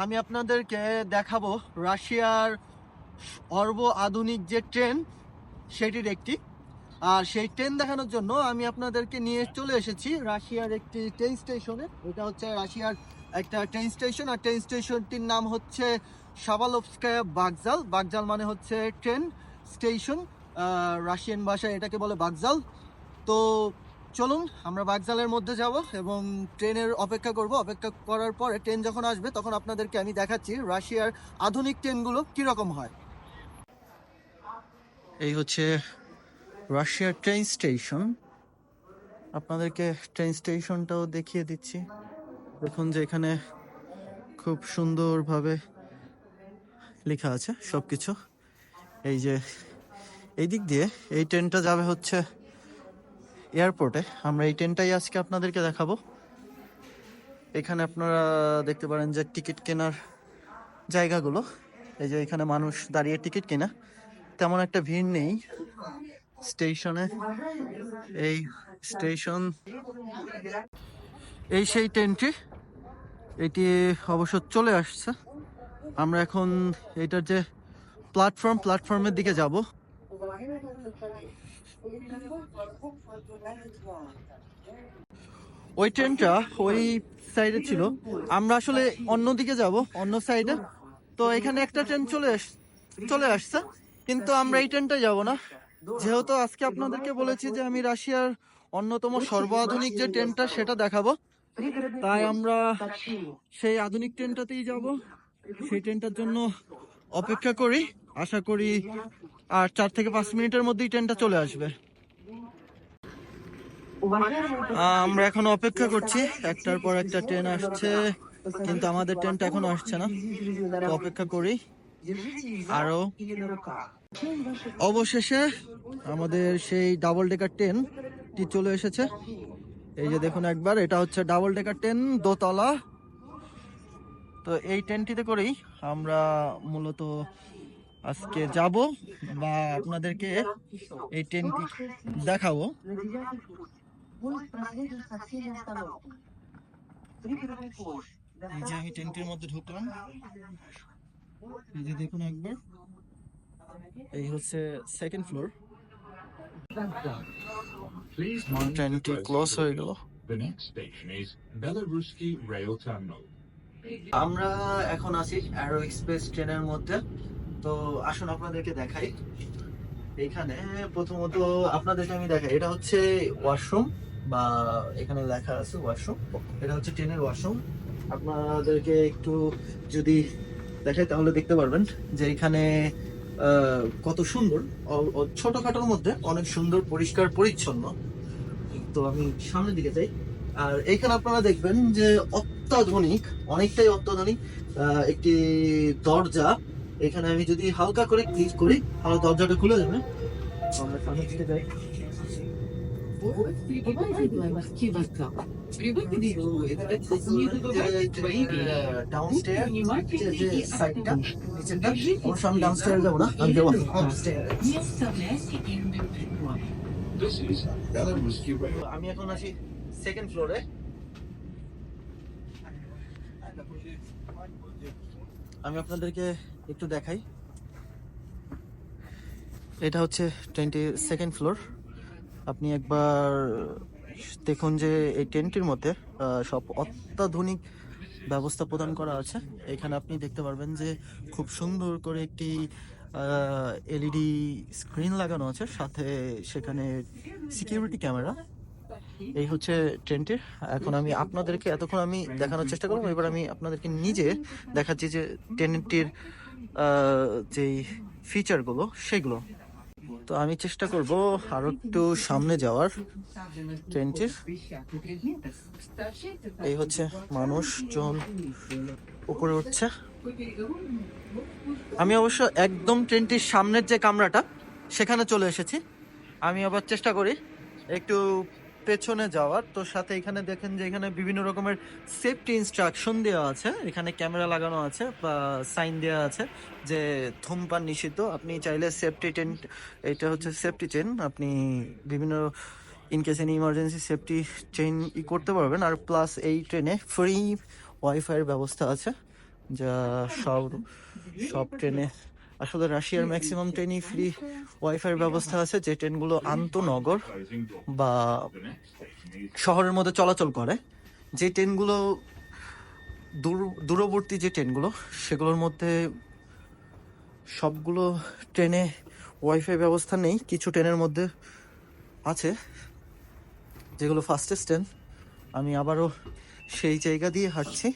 আমি আপনাদেরকে দেখাবো রাশিয়ার অর্ব আধুনিক যে ট্রেন, সেটির একটি। আর সেই ট্রেন দেখানোর জন্য আমি আপনাদেরকে নিয়ে চলে এসেছি রাশিয়ার একটি ট্রেন স্টেশনে। এটা হচ্ছে রাশিয়ার একটা ট্রেন স্টেশন। আর ট্রেন স্টেশনটির নাম হচ্ছে সাবালোভস্কায়া বাগজাল। বাগজাল মানে হচ্ছে ট্রেন স্টেশন রাশিয়ান ভাষায় এটাকে বলে বাগজাল। তো চলুন, আমরা বাগজালের মধ্যে যাব এবং ট্রেনের অপেক্ষা করব। অপেক্ষা করার পরে ট্রেন যখন আসবে, তখন আপনাদেরকে আমি দেখাচ্ছি রাশিয়ার আধুনিক ট্রেনগুলো কীরকম হয়। এই হচ্ছে রাশিয়ার ট্রেন স্টেশন। আপনাদেরকে ট্রেন স্টেশনটাও দেখিয়ে দিচ্ছি। দেখুন যে এখানে খুব সুন্দরভাবে লেখা আছে সব কিছু এই যে, এই দিক দিয়ে এই ট্রেনটা যাবে হচ্ছে এয়ারপোর্টে আমরা এই ট্রেনটাই আজকে আপনাদেরকে দেখাবো। এখানে আপনারা দেখতে পারেন যে টিকিট কেনার জায়গাগুলো। এই যে এখানে মানুষ দাঁড়িয়ে টিকিট কেনা। তেমন একটা ভিড় নেই। স্টেশনে এই স্টেশন। এই সেই ট্রেনটি, এটি অবশ্য চলে আসছে। আমরা এখন এটার যে প্ল্যাটফর্ম প্ল্যাটফর্মের দিকে যাব। ওই ট্রেনটা ওই সাইডে ছিল। আমরা আসলে অন্য দিকে যাব, অন্য সাইডে তো এখানে একটা ট্রেন চলে চলে আসছে। কিন্তু আমরা এই ট্রেনটা যাব না। যেহেতু আজকে আপনাদেরকে বলেছি যে আমি রাশিয়ার অন্যতম সর্বাধুনিক যে ট্রেনটা সেটা দেখাবো, তাই আমরা সেই আধুনিক ট্রেনটাতেই যাব। সেই ট্রেনটার জন্য অপেক্ষা করি। আশা করি আর চার থেকে পাঁচ মিনিটের মধ্যেই ট্রেনটা চলে আসবে। আমরা এখন অপেক্ষা করছি। একটার পর একটা ট্রেন আসছে, কিন্তু আমাদের ট্রেনটা এখনও আসছে না। অপেক্ষা করি। আরও অবশেষে আমাদের সেই ডাবল ডেকার ট্রেনটি চলে এসেছে। এই যে দেখুন একবার, এটা হচ্ছে ডাবল ডেকার ট্রেন দোতলা। তো এই ট্রেনটিতে করেই আমরা মূলত আজকে যাব বা আপনাদেরকে এই ট্রেনটি দেখাবো। এই যে আমি ট্রেনটির মধ্যে ঢুকলাম। এই যে দেখুন একবার। এই হচ্ছে সেকেন্ড ফ্লোর ট্রেনটি ক্লোজ হয়ে গেল। আমরা এখন আছি অ্যারো এক্সপ্রেস ট্রেনের মধ্যে। তো আসুন আপনাদেরকে দেখাই। এখানে প্রথমত আপনাদেরকে আমি দেখাই, এটা হচ্ছে ওয়াশরুম বা এখানে লেখা আছে ওয়াশরুম, এটা হচ্ছে ট্রেনের ওয়াশরুম। আপনাদেরকে একটু যদি দেখাই তাহলে দেখতে পারবেন যে এখানে কত সুন্দর ছোটখাটোর মধ্যে অনেক সুন্দর, পরিষ্কার, পরিচ্ছন্ন। তো আমি সামনের দিকে যাই। আর এখানে আপনারা দেখবেন যে অত্যাধুনিক, অনেকটাই অত্যাধুনিক একটি দরজা এখানে আমি যদি হালকা করে ক্লিক করি তাহলে দরজাটা খুলে যাবে। আমি এখন আছি সেকেন্ড ফ্লোরে আমি আপনাদেরকে একটু দেখাই। এটা হচ্ছে টোয়েন্টি সেকেন্ড ফ্লোর আপনি একবার দেখুন যে এই টেন্টটির মধ্যে সব অত্যাধুনিক ব্যবস্থা প্রদান করা আছে। এখানে আপনি দেখতে পারবেন যে খুব সুন্দর করে একটি এলইডি স্ক্রিন লাগানো আছে। সাথে সেখানে সিকিউরিটি ক্যামেরা এই হচ্ছে ট্রেনটির এখন আমি আপনাদেরকে এতক্ষণ আমি দেখানোর চেষ্টা করব। এবার আমি আপনাদেরকে নিজে দেখাচ্ছি যে ট্রেনটির যেই ফিচারগুলো সেগুলো। তো আমি চেষ্টা করব আরও একটু সামনে যাওয়ার ট্রেনটির। এই হচ্ছে মানুষজন উপরে উঠছে। আমি অবশ্য একদম ট্রেনটির সামনের যে কামরাটা, সেখানে চলে এসেছি। আমি আবার চেষ্টা করি একটু পেছনে যাওয়ার। তো সাথে এখানে দেখেন যে এখানে বিভিন্ন রকমের সেফটি ইনস্ট্রাকশন দেওয়া আছে। এখানে ক্যামেরা লাগানো আছে বা সাইন দেওয়া আছে যে ধূমপান নিষিদ্ধ। আপনি চাইলে সেফটি টেন এটা হচ্ছে সেফটি চেন আপনি বিভিন্ন in case any emergency safety chain ই করতে পারবেন। আর প্লাস এই ট্রেনে ফ্রি ওয়াইফাইয়ের ব্যবস্থা আছে। যা সব সব ট্রেনে আসলে রাশিয়ার ম্যাক্সিমাম ট্রেনই ফ্রি ওয়াইফাই ব্যবস্থা আছে যে ট্রেনগুলো আন্তনগর বা শহরের মধ্যে চলাচল করে যে ট্রেনগুলো দূর দূরবর্তী যে ট্রেনগুলো সেগুলোর মধ্যে সবগুলো ট্রেনে ওয়াইফাই ব্যবস্থা নেই কিছু ট্রেনের মধ্যে আছে যেগুলো ফাস্টেস্ট ট্রেন আমি আবারও সেই জায়গা দিয়ে হাঁটছি।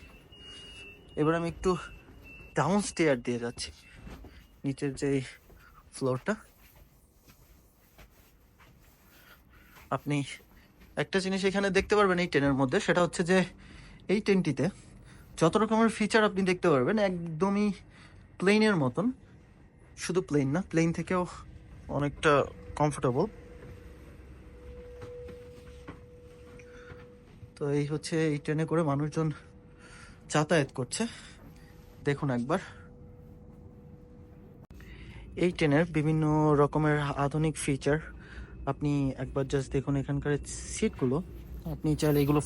এবার আমি একটু ডাউন স্টেয়ার দিয়ে যাচ্ছি। নিচের যে ফ্লোরটা আপনি একটা জিনিস এখানে দেখতে পারবেন এই ট্রেনের মধ্যে, সেটা হচ্ছে যে এই ট্রেনটিতে যত রকমের ফিচার আপনি দেখতে পারবেন, একদমই প্লেনের মতন। শুধু প্লেন না প্লেন থেকেও অনেকটা কমফোর্টেবল তো এই হচ্ছে এই ট্রেনে করে মানুষজন যাতায়াত করছে। দেখুন একবার। এই ট্রেনের বিভিন্ন রকমের আধুনিক ফিচার আপনি একবার জাস্ট দেখুন এখানকার সিটগুলো আপনি চাইলে এগুলো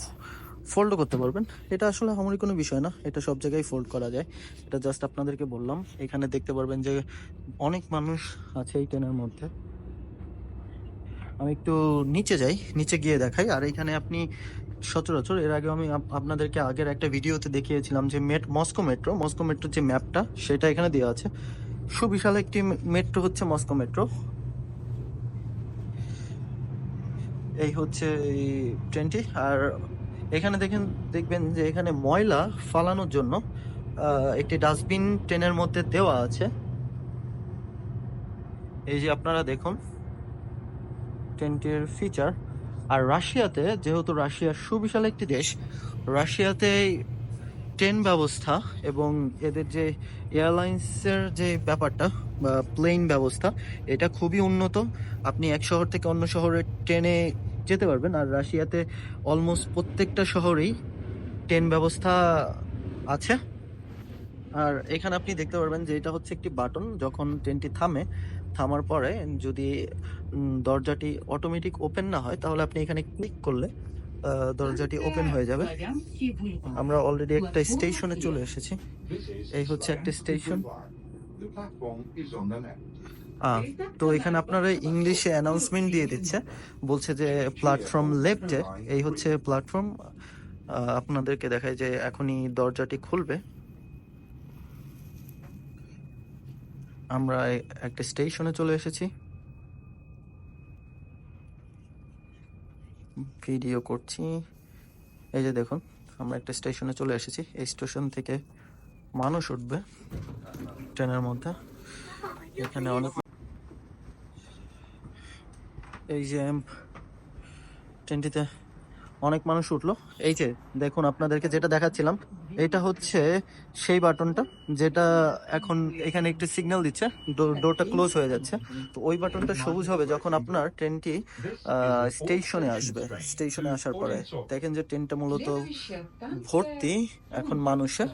ফোল্ড করতে পারবেন। এটা আসলে আমারই কোনো বিষয় না, এটা সব জায়গায় ফোল্ড করা যায়। এটা জাস্ট আপনাদেরকে বললাম, এখানে দেখতে পারবেন যে অনেক মানুষ আছে এই ট্রেনের মধ্যে। আমি একটু নিচে যাই, নিচে গিয়ে দেখাই। আর এখানে আপনি সচরাচর, এর আগে আমি আপ- আপনাদেরকে আগের একটা ভিডিওতে দেখিয়েছিলাম যে মেট, মস্কো মেট্রো, মস্কো মেট্রোর যে ম্যাপটা সেটা এখানে দেওয়া আছে। সুবিশাল একটি মেট্রো হচ্ছে মস্কো মেট্রো। এই হচ্ছে এই ট্রেনটি। আর এখানে দেখেন, দেখবেন যে এখানে ময়লা ফালানোর জন্য একটি ডাস্টবিন ট্রেনের মধ্যে দেওয়া আছে। এই যে আপনারা দেখুন, ট্রেনটির ফিচার আর রাশিয়াতে, যেহেতু রাশিয়া সুবিশাল একটি দেশ রাশিয়াতে ট্রেন ব্যবস্থা এবং এদের যে এয়ারলাইন্সের যে ব্যাপারটা বা প্লেন ব্যবস্থা, এটা খুবই উন্নত। আপনি এক শহর থেকে অন্য শহরে ট্রেনে যেতে পারবেন, আর রাশিয়াতে অলমোস্ট প্রত্যেকটা শহরেই ট্রেন ব্যবস্থা আছে। আর এখানে আপনি দেখতে পারবেন যে এটা হচ্ছে একটি বাটন, যখন ট্রেনটি থামে, থামার পরে যদি দরজাটি অটোমেটিক ওপেন না হয়, তাহলে আপনি এখানে ক্লিক করলে দরজাটি ওপেন হয়ে যাবে। আমরা অলরেডি একটা স্টেশনে চলে এসেছি। এই হচ্ছে একটা স্টেশন তো এখানে আপনারা ইংলিশে অ্যানাউন্সমেন্ট দিয়ে দিচ্ছে। বলছে যে প্ল্যাটফর্ম লেফটে এই হচ্ছে প্ল্যাটফর্ম আপনাদেরকে দেখায় যে এখনই দরজাটি খুলবে। আমরা একটা স্টেশনে চলে এসেছি। ভিডিও করছি। এই যে দেখুন, আমরা একটা স্টেশনে চলে এসেছি। এই স্টেশন থেকে মানুষ উঠবে ট্রেনের মধ্যে। এখানে অনেক এই যে ট্রেনটিতে অনেক মানুষ উঠল। এই যে, দেখুন আপনাদেরকে যেটা দেখাচ্ছিলাম, এটা হচ্ছে সেই বাটনটা, যেটা এখন এখানে একটি সিগন্যাল দিচ্ছে ডোরটা ক্লোজ হয়ে যাচ্ছে। তো ওই বাটনটা সবুজ হবে যখন আপনার ট্রেনটি স্টেশনে আসবে। স্টেশনে আসার পরে। দেখেন যে ট্রেনটা মূলত ভর্তি এখন মানুষের।